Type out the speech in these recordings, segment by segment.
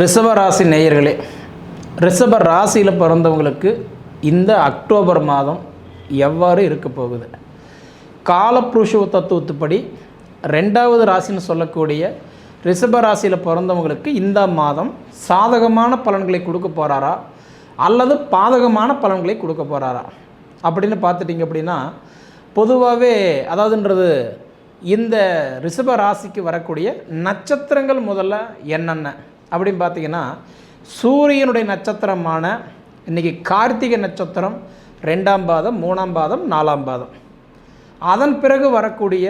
ரிஷப ராசி நேயர்களே ரிஷப ராசியில் பிறந்தவங்களுக்கு இந்த அக்டோபர் மாதம் எவ்வாறு இருக்க போகுது? காலப்புருஷ தத்துவத்துப்படி ரெண்டாவது ராசின்னு சொல்லக்கூடிய ரிஷப ராசியில் பிறந்தவங்களுக்கு இந்த மாதம் சாதகமான பலன்களை கொடுக்க போகிறாரா அல்லது பாதகமான பலன்களை கொடுக்க போகிறாரா அப்படின்னு பார்த்துட்டிங்க அப்படின்னா பொதுவாகவே அதாவதுன்றது இந்த ரிஷப ராசிக்கு வரக்கூடிய நட்சத்திரங்கள் முதல்ல என்னென்ன? அப்படின்னு பார்த்தீங்கன்னா சூரியனுடைய நட்சத்திரமான இன்றைக்கி கார்த்திகை நட்சத்திரம் ரெண்டாம் பாதம் மூணாம் பாதம் நாலாம் பாதம். அதன் பிறகு வரக்கூடிய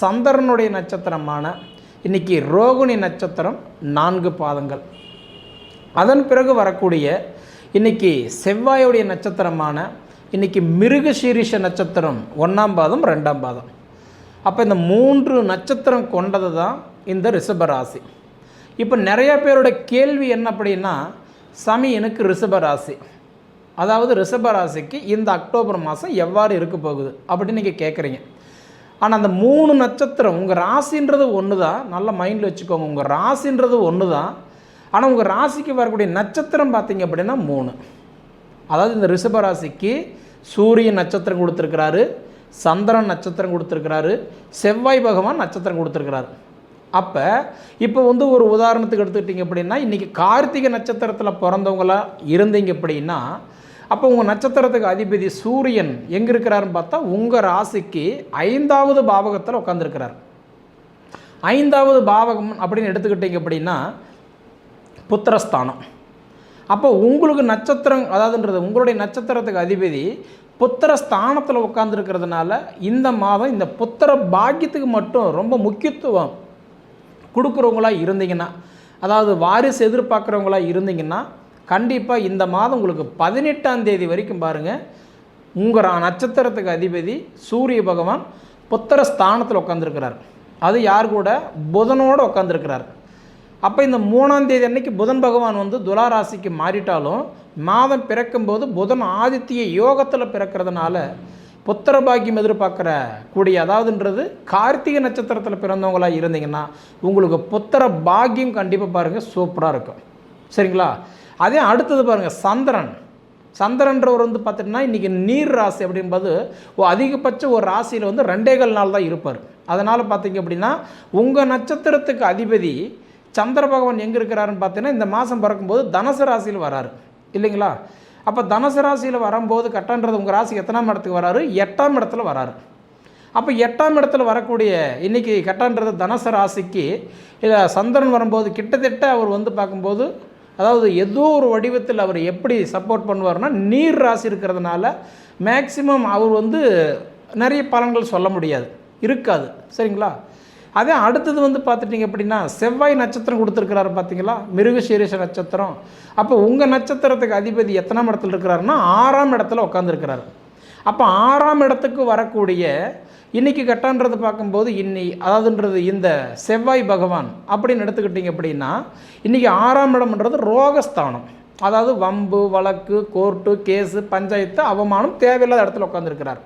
சந்திரனுடைய நட்சத்திரமான இன்றைக்கி ரோகிணி நட்சத்திரம் நான்கு பாதங்கள். அதன் பிறகு வரக்கூடிய இன்னைக்கு செவ்வாயுடைய நட்சத்திரமான இன்னைக்கு மிருகசீரிஷ நட்சத்திரம் ஒன்றாம் பாதம் ரெண்டாம் பாதம். அப்போ இந்த மூன்று நட்சத்திரம் கொண்டது தான் இந்த ரிஷபராசி இப்போ நிறைய பேரோட கேள்வி என்ன அப்படின்னா சாமி எனக்கு ரிஷபராசி அதாவது ரிஷபராசிக்கு இந்த அக்டோபர் மாதம் எவ்வாறு இருக்க போகுது அப்படின்னு நீங்கள் கேட்குறீங்க ஆனால் அந்த மூணு நட்சத்திரம் உங்கள் ராசின்றது ஒன்று தான் நல்ல மைண்டில் வச்சுக்கோங்க. உங்கள் ராசின்றது ஒன்று தான் ஆனால் உங்கள் ராசிக்கு வரக்கூடிய நட்சத்திரம் பார்த்தீங்க அப்படின்னா மூணு. அதாவது இந்த ரிஷபராசிக்கு சூரியன் நட்சத்திரம் கொடுத்துருக்கிறாரு சந்திரன் நட்சத்திரம் கொடுத்துருக்கிறாரு செவ்வாய் பகவான் நட்சத்திரம் கொடுத்துருக்கிறாரு. அப்போ இப்போ வந்து ஒரு உதாரணத்துக்கு எடுத்துக்கிட்டிங்க அப்படின்னா இன்றைக்கி கார்த்திகை நட்சத்திரத்தில் பிறந்தவங்களாக இருந்தீங்க அப்படின்னா அப்போ உங்கள் நட்சத்திரத்துக்கு அதிபதி சூரியன் எங்கே இருக்கிறாருன்னு பார்த்தா உங்கள் ராசிக்கு ஐந்தாவது பாவகத்தில் உட்காந்துருக்கிறார் ஐந்தாவது பாவகம் அப்படின்னு எடுத்துக்கிட்டிங்க அப்படின்னா புத்திரஸ்தானம். அப்போ உங்களுக்கு நட்சத்திரம் அதாவதுன்றது உங்களுடைய நட்சத்திரத்துக்கு அதிபதி புத்திர ஸ்தானத்தில் உட்காந்துருக்கிறதுனால இந்த மாதம் இந்த புத்திர பாக்கியத்துக்கு மட்டும் ரொம்ப முக்கியத்துவம் கொடுக்குறவங்களா இருந்தீங்கன்னா அதாவது வாரிசு எதிர்பார்க்குறவங்களா இருந்தீங்கன்னா கண்டிப்பாக இந்த மாதம் உங்களுக்கு பதினெட்டாம் தேதி வரைக்கும் பாருங்கள் உங்கள் நட்சத்திரத்துக்கு அதிபதி சூரிய பகவான் புத்திர ஸ்தானத்தில் உட்காந்துருக்கிறார் அது யார் கூட? புதனோடு உட்காந்துருக்கிறார் அப்போ இந்த மூணாம் தேதி அன்னைக்கு புதன் பகவான் வந்து துலாராசிக்கு மாறிட்டாலும் மாதம் பிறக்கும்போது புதன் ஆதித்ய யோகத்தில் பிறக்கிறதுனால புத்திர பாக்கியம் எதிர்பார்க்குற கூடிய அதாவதுன்றது கார்த்திகை நட்சத்திரத்தில் பிறந்தவங்களாக இருந்தீங்கன்னா உங்களுக்கு புத்திர பாக்கியம் கண்டிப்பாக பாருங்கள் சூப்பராக இருக்கும். சரிங்களா? அதே அடுத்தது பாருங்கள் சந்திரன். சந்திரன்றவர் வந்து பார்த்திங்கன்னா இன்றைக்கி நீர் ராசி அப்படின்பது ஓ அதிகபட்ச ஒரு ராசியில் வந்து ரெண்டே கால் நாள் தான் இருப்பார். அதனால் பார்த்தீங்க அப்படின்னா உங்கள் நட்சத்திரத்துக்கு அதிபதி சந்திர பகவான் எங்கே இருக்கிறாருன்னு பார்த்தீங்கன்னா இந்த மாதம் பிறக்கும்போது தனுசு ராசியில் வராரு. இல்லைங்களா? அப்போ தனுசு ராசியில் வரும்போது கட்டன்றது உங்கள் ராசி எத்தனாம் இடத்துக்கு வராரு? எட்டாம் இடத்துல வராரு. அப்போ எட்டாம் இடத்துல வரக்கூடிய இன்றைக்கி கட்டன்றது தனுசு ராசிக்கு இல்லை சந்திரன் வரும்போது கிட்டத்தட்ட அவர் வந்து பார்க்கும்போது அதாவது ஏதோ ஒரு வடிவத்தில் அவர் எப்படி சப்போர்ட் பண்ணுவார்னா நீர் ராசி இருக்கிறதுனால மேக்சிமம் அவர் வந்து நிறைய பலன்கள் சொல்ல முடியாது. இருக்காது. சரிங்களா? அதே அடுத்தது வந்து பார்த்துட்டிங்க அப்படின்னா செவ்வாய் நட்சத்திரம் கொடுத்துருக்கிறாரு பார்த்தீங்களா? மிருகசீரிஷ நட்சத்திரம். அப்போ உங்கள் நட்சத்திரத்துக்கு அதிபதி எத்தனாம் இடத்துல இருக்கிறாருன்னா ஆறாம் இடத்துல உட்காந்துருக்கிறாரு அப்போ ஆறாம் இடத்துக்கு வரக்கூடிய இன்னைக்கு கட்டான்றது பார்க்கும்போது இன்னி அதாவதுன்றது இந்த செவ்வாய் பகவான் அப்படின்னு எடுத்துக்கிட்டிங்க அப்படின்னா இன்றைக்கி ஆறாம் இடம்ன்றது ரோகஸ்தானம். அதாவது வம்பு வழக்கு கோர்ட்டு கேஸு பஞ்சாயத்து அவமானம் தேவையில்லாத இடத்துல உட்காந்துருக்கிறார்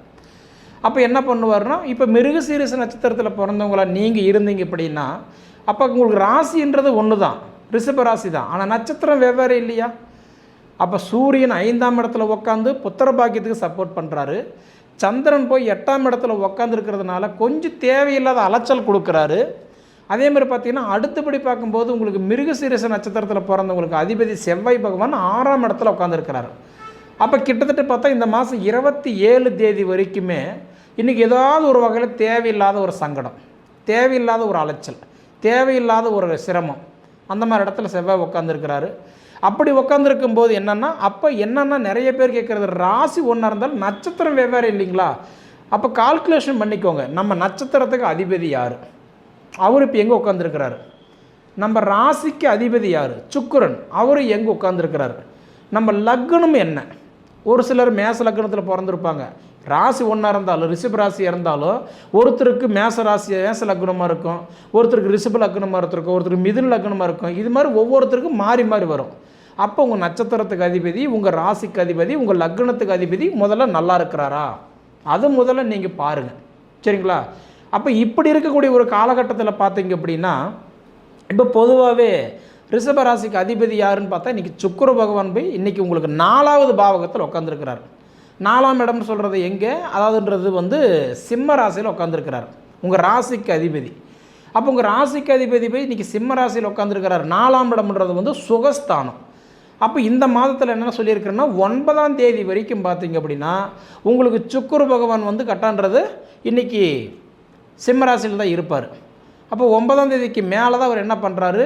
அப்போ என்ன பண்ணுவார்னா இப்போ மிருகசீரிச நட்சத்திரத்தில் பிறந்தவங்களா நீங்கள் இருந்தீங்க அப்படின்னா அப்போ உங்களுக்கு ராசின்றது ஒன்று தான் ரிஷப ராசி தான் ஆனால் நட்சத்திரம் வெவ்வேறு இல்லையா? அப்போ சூரியன் ஐந்தாம் இடத்துல உட்காந்து புத்திர பாக்கியத்துக்கு சப்போர்ட் பண்ணுறாரு சந்திரன் போய் எட்டாம் இடத்துல உட்காந்துருக்கிறதுனால கொஞ்சம் தேவையில்லாத அலைச்சல் கொடுக்குறாரு. அதே மாதிரி பார்த்தீங்கன்னா அடுத்தபடி பார்க்கும்போது உங்களுக்கு மிருகசீரிச நட்சத்திரத்தில் பிறந்தவங்களுக்கு அதிபதி செவ்வாய் பகவான் ஆறாம் இடத்துல உட்காந்துருக்கிறாரு அப்போ கிட்டத்தட்ட பார்த்தா இந்த மாதம் இருபத்தி ஏழு தேதி வரைக்குமே இன்றைக்கி ஏதாவது ஒரு வகையில் தேவையில்லாத ஒரு சங்கடம் தேவையில்லாத ஒரு அலைச்சல் தேவையில்லாத ஒரு சிரமம் அந்த மாதிரி இடத்துல செவ்வாய் உட்காந்துருக்கிறாரு அப்படி உட்காந்துருக்கும் போது என்னென்னா அப்போ என்னென்னா நிறைய பேர் கேட்குறது ராசி ஒன்றா இருந்தாலும் நட்சத்திரம் வெவ்வேறு இல்லைங்களா? அப்போ கால்குலேஷன் பண்ணிக்கோங்க. நம்ம நட்சத்திரத்துக்கு அதிபதி யார்? அவர் இப்போ எங்கே உட்காந்துருக்கிறாரு நம்ம ராசிக்கு அதிபதி யார்? சுக்குரன். அவர் எங்கே உட்காந்துருக்கிறாரு நம்ம லக்னம் என்ன? ஒரு சிலர் மேச லக்னத்தில் பிறந்திருப்பாங்க. ராசி ஒன்றா இருந்தாலும் ரிஷப ராசி இருந்தாலும் ஒருத்தருக்கு மேச ராசி மேச லக்னமாக இருக்கும். ஒருத்தருக்கு ரிஷப லக்னமாக இருக்கும் ஒருத்தருக்கு மிதுன் லக்னமாக இருக்கும். இது மாதிரி ஒவ்வொருத்தருக்கும் மாறி மாறி வரும். அப்போ உங்கள் நட்சத்திரத்துக்கு அதிபதி உங்கள் ராசிக்கு அதிபதி உங்கள் லக்னத்துக்கு அதிபதி முதல்ல நல்லா இருக்கிறாரா? அது முதல்ல நீங்கள் பாருங்கள் சரிங்களா? அப்போ இப்படி இருக்கக்கூடிய ஒரு காலகட்டத்தில் பார்த்தீங்க அப்படின்னா இப்போ பொதுவாகவே ரிஷப ராசிக்கு அதிபதி யாருன்னு பார்த்தா இன்றைக்கி சுக்கிர பகவான் போய் இன்றைக்கி உங்களுக்கு நாலாவது பாவகத்தில் உட்காந்துருக்கிறார் நாலாம் இடம்னு சொல்கிறது எங்கே? அதாவதுன்றது வந்து சிம்ம ராசியில் உட்காந்துருக்கிறார் உங்கள் ராசிக்கு அதிபதி. அப்போ உங்கள் ராசிக்கு அதிபதி போய் இன்றைக்கி சிம்ம ராசியில் உட்காந்துருக்கிறார் நாலாம் இடம்ன்றது வந்து சுகஸ்தானம். அப்போ இந்த மாதத்தில் என்ன சொல்லியிருக்கிறேன்னா ஒன்பதாம் தேதி வரைக்கும் பார்த்தீங்க அப்படின்னா உங்களுக்கு சுக்குரு பகவான் வந்து கட்டான்றது இன்றைக்கி சிம்ம ராசியில் தான் இருப்பார். அப்போ ஒன்பதாம் தேதிக்கு மேலே தான் அவர் என்ன பண்ணுறாரு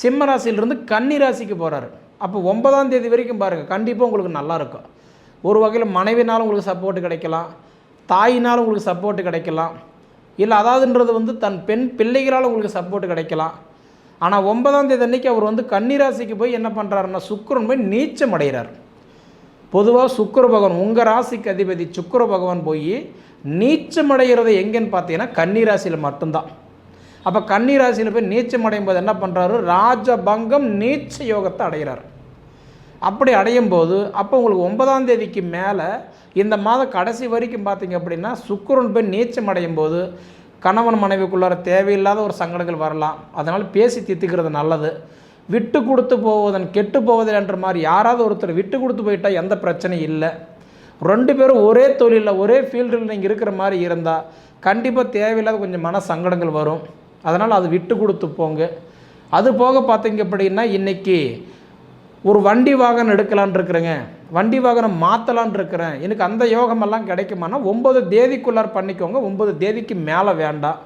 சிம்ம ராசியிலிருந்து கன்னி ராசிக்கு போகிறாரு அப்போ ஒன்பதாம் தேதி வரைக்கும் பாருங்கள் கண்டிப்பாக உங்களுக்கு நல்லாயிருக்கும் ஒரு வகையில் மனைவினாலும் உங்களுக்கு சப்போர்ட் கிடைக்கலாம். தாயினாலும் உங்களுக்கு சப்போர்ட் கிடைக்கலாம். இல்லை அதாவதுன்றது வந்து தன் பெண் பிள்ளைகளால் உங்களுக்கு சப்போர்ட் கிடைக்கலாம். ஆனால் ஒன்பதாம் தேதி அன்னைக்கு அவர் வந்து கன்னிராசிக்கு போய் என்ன பண்ணுறாருன்னா சுக்கரன் போய் நீச்சம் அடைகிறார். பொதுவாக சுக்கர பகவான் உங்கள் ராசிக்கு அதிபதி சுக்கர பகவான் போய் நீச்சம் அடைகிறது எங்கேன்னு பார்த்தீங்கன்னா கன்னிராசியில் மட்டும்தான். அப்போ கன்னிராசியில் போய் நீச்சம் அடையும் போது என்ன பண்ணுறாரு ராஜபங்கம் நீச்ச யோகத்தை அடைகிறார். அப்படி அடையும் போது அப்போ உங்களுக்கு ஒன்பதாம் தேதிக்கு மேலே இந்த மாதம் கடைசி வரைக்கும் பார்த்தீங்க அப்படின்னா சுக்கிரன் போய் நீச்சம் அடையும் போது கணவன் மனைவிக்குள்ளார தேவையில்லாத ஒரு சங்கடங்கள் வரலாம். அதனால் பேசி தித்துக்கிறது நல்லது. விட்டு கொடுத்து போவதன் கெட்டு போவதில் என்ற மாதிரி யாராவது ஒருத்தர் விட்டு கொடுத்து போயிட்டால் எந்த பிரச்சனையும் இல்லை. ரெண்டு பேரும் ஒரே தொழிலில் ஒரே ஃபீல்டில் நீங்கள் இருக்கிற மாதிரி இருந்தால் கண்டிப்பாக தேவையில்லாத கொஞ்சம் மன சங்கடங்கள் வரும். அதனால் அது விட்டு கொடுத்து போங்க. அது போக பார்த்தீங்க அப்படின்னா இன்றைக்கி ஒரு வண்டி வாகனம் எடுக்கலான் இருக்கிறேங்க. வண்டி வாகனம் மாற்றலான் இருக்கிறேன். எனக்கு அந்த யோகமெல்லாம் கிடைக்குமானா ஒம்பது தேதிக்குள்ளார் பண்ணிக்கோங்க. ஒம்பது தேதிக்கு மேலே வேண்டாம்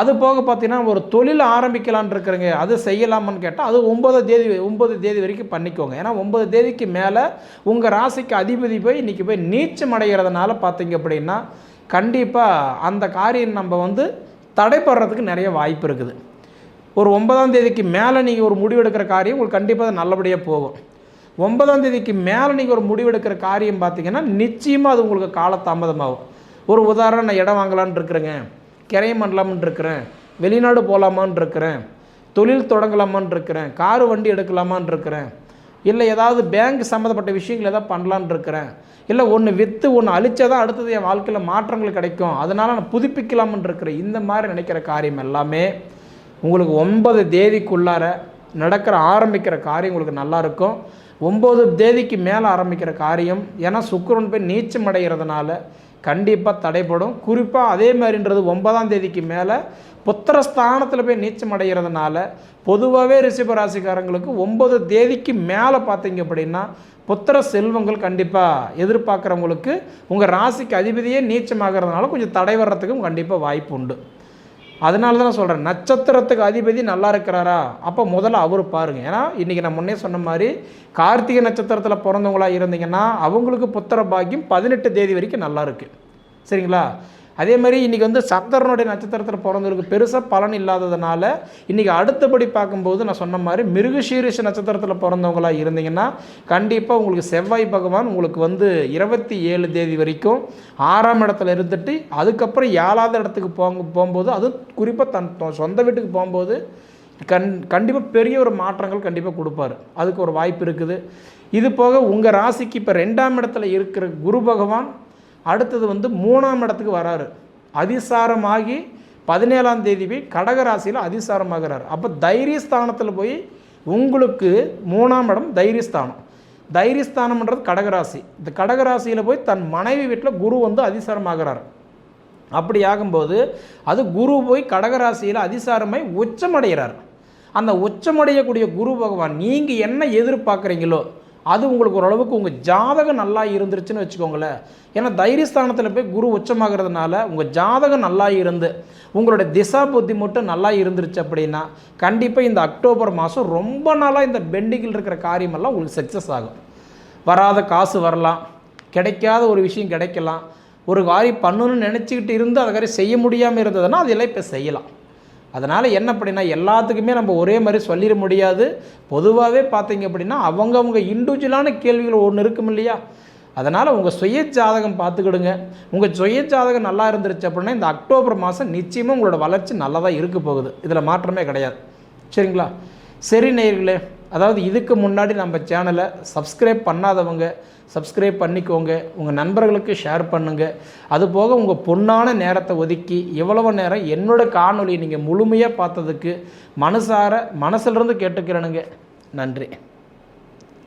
அது போக பார்த்தீங்கன்னா ஒரு தொழில் ஆரம்பிக்கலான் இருக்கிறேங்க. அது செய்யலாமான்னு கேட்டால் அது ஒம்பது தேதி ஒம்பது தேதி வரைக்கும் பண்ணிக்கோங்க. ஏன்னா ஒம்பது தேதிக்கு மேலே உங்கள் ராசிக்கு அதிபதி போய் இன்றைக்கி போய் நீச்சம் அடைகிறதுனால பார்த்தீங்க அப்படின்னா கண்டிப்பாக அந்த காரியம் நம்ம வந்து தடைப்படுறதுக்கு நிறைய வாய்ப்பு இருக்குது. ஒரு ஒன்பதாம் தேதிக்கு மேலே நீங்கள் ஒரு முடிவெடுக்கிற காரியம் உங்களுக்கு கண்டிப்பாக நல்லபடியாக போகும். ஒன்பதாம் தேதிக்கு மேலே நீங்கள் ஒரு முடிவெடுக்கிற காரியம் பார்த்தீங்கன்னா நிச்சயமாக அது உங்களுக்கு காலதாமதமாகும். ஒரு உதாரணம் நான் இடம் வாங்கலான்னு இருக்கிறேங்க. கிரையம் பண்ணலாம்னு இருக்கிறேன். வெளிநாடு போகலாமான்னு இருக்கிறேன். தொழில் தொடங்கலாமான்னு இருக்கிறேன். காரு வண்டி எடுக்கலாமான்னு இருக்கிறேன். இல்லை ஏதாவது பேங்க் சம்மந்தப்பட்ட விஷயங்கள் ஏதாவது பண்ணலான்னு இருக்கிறேன். இல்லை ஒன்று விற்று ஒன்று அழிச்சா தான் அடுத்தது என் வாழ்க்கையில் மாற்றங்கள் கிடைக்கும். அதனால் நான் புதுப்பிக்கலாம்னு இருக்கிறேன். இந்த மாதிரி நினைக்கிற காரியம் எல்லாமே உங்களுக்கு ஒன்பது தேதிக்குள்ளார நடக்கிற ஆரம்பிக்கிற காரியம் உங்களுக்கு நல்லா இருக்கும். ஒம்பது தேதிக்கு மேலே ஆரம்பிக்கிற காரியம் ஏன்னா சுக்கிரன் போய் நீச்சம் அடைகிறதுனால கண்டிப்பாக தடைப்படும் குறிப்பாக அதே மாதிரின்றது ஒன்பதாம் தேதிக்கு மேலே புத்திரஸ்தானத்தில் போய் நீச்சம் அடைகிறதுனால பொதுவாகவே ரிஷபராசிக்காரங்களுக்கு ஒம்பது தேதிக்கு மேலே பார்த்தீங்க அப்படின்னா புத்திர செல்வங்கள் கண்டிப்பாக எதிர்பார்க்குறவங்களுக்கு உங்கள் ராசிக்கு அதிபதியே நீச்சமாகிறதுனால கொஞ்சம் தடை வர்றதுக்கும் கண்டிப்பாக வாய்ப்பு உண்டு. அதனால தான் சொல்கிறேன் நட்சத்திரத்துக்கு அதிபதி நல்லா இருக்கிறாரா? அப்போ முதல்ல அவர் பாருங்கள் ஏன்னா இன்றைக்கி நான் முன்னே சொன்ன மாதிரி கார்த்திகை நட்சத்திரத்தில் பிறந்தவங்களாக இருந்தீங்கன்னா அவங்களுக்கு புத்திர பாக்கியம் பதினெட்டு தேதி வரைக்கும் நல்லா இருக்குது சரிங்களா? அதே மாதிரி இன்றைக்கி வந்து சப்தரனுடைய நட்சத்திரத்தில் பிறந்தவருக்கு பெருசாக பலன் இல்லாததுனால இன்றைக்கி அடுத்தபடி பார்க்கும்போது நான் சொன்ன மாதிரி மிருகசீரிஷ நட்சத்திரத்தில் பிறந்தவங்களா இருந்தீங்கன்னா கண்டிப்பாக உங்களுக்கு செவ்வாய் பகவான் உங்களுக்கு வந்து இருபத்தி ஏழு தேதி வரைக்கும் ஆறாம் இடத்துல இருந்துட்டு அதுக்கப்புறம் ஏழாவது இடத்துக்கு போங்க போகும்போது அது குறிப்பாக தன் சொந்த வீட்டுக்கு போகும்போது கண் கண்டிப்பாக பெரிய ஒரு மாற்றங்கள் கண்டிப்பாக கொடுப்பாரு. அதுக்கு ஒரு வாய்ப்பு இருக்குது. இது போக உங்கள் ராசிக்கு இப்போ ரெண்டாம் இடத்துல இருக்கிற குரு பகவான் அடுத்தது வந்து மூணாம் இடத்துக்கு வராரு. அதிசாரமாகி பதினேழாம் தேதி போய் கடகராசியில் அதிசாரமாகிறார். அப்போ தைரியஸ்தானத்தில் போய் உங்களுக்கு மூணாம் இடம் தைரியஸ்தானம். தைரியஸ்தானம்ன்றது கடகராசி. இந்த கடகராசியில் போய் தன் மனைவி வீட்டில் குரு வந்து அதிசாரமாகிறார். அப்படி ஆகும்போது அது குரு போய் கடகராசியில் அதிசாரமாய் உச்சமடைகிறார். அந்த உச்சமடையக்கூடிய குரு பகவான் நீங்கள் என்ன எதிர்பார்க்குறீங்களோ அது உங்களுக்கு ஓரளவுக்கு உங்கள் ஜாதகம் நல்லா இருந்துருச்சுன்னு வச்சுக்கோங்களேன். ஏன்னா தைரியஸ்தானத்தில் போய் குரு உச்சமாகிறதுனால உங்கள் ஜாதகம் நல்லா இருந்து உங்களோட திசா புத்தி மட்டும் நல்லா இருந்துருச்சு அப்படின்னா கண்டிப்பாக இந்த அக்டோபர் மாதம் ரொம்ப நாளாக இந்த பெண்டிங்கில் இருக்கிற காரியமெல்லாம் உங்களுக்கு சக்ஸஸ் ஆகும். வராத காசு வரலாம் கிடைக்காத ஒரு விஷயம் கிடைக்கலாம் ஒரு காரியம் பண்ணணும்னு நினச்சிக்கிட்டு இருந்து அதை காரியம் செய்ய முடியாமல் இருந்ததுன்னா அதெல்லாம் இப்போ செய்யலாம். அதனால் என்ன அப்படின்னா எல்லாத்துக்குமே நம்ம ஒரே மாதிரி சொல்லிட முடியாது. பொதுவாகவே பார்த்தீங்க அப்படின்னா அவங்கவுங்க இண்டிவிஜுவலான கேள்விகள் ஒன்று இருக்கும் இல்லையா? அதனால் உங்கள் சுய ஜாதகம் பார்த்துக்கிடுங்க. உங்கள் சுய ஜாதகம் நல்லா இருந்துருச்சு அப்படின்னா இந்த அக்டோபர் மாதம் நிச்சயமாக உங்களோட வளர்ச்சி நல்லதாக இருக்க போகுது. இதில் மாற்றமே கிடையாது. சரிங்களா? சரி நேயர்களே அதாவது இதுக்கு முன்னாடி நம்ம சேனலை சப்ஸ்கிரைப் பண்ணாதவங்க சப்ஸ்கிரைப் பண்ணிக்கோங்க. உங்கள் நண்பர்களுக்கு ஷேர் பண்ணுங்கள் அதுபோக உங்கள் பொண்ணான நேரத்தை ஒதுக்கி இவ்வளவு நேரம் என்னோட காணொலியை நீங்கள் முழுமையாக பார்த்ததுக்கு மனசார மனசுலேருந்து கேட்டுக்கிறேனுங்க. நன்றி.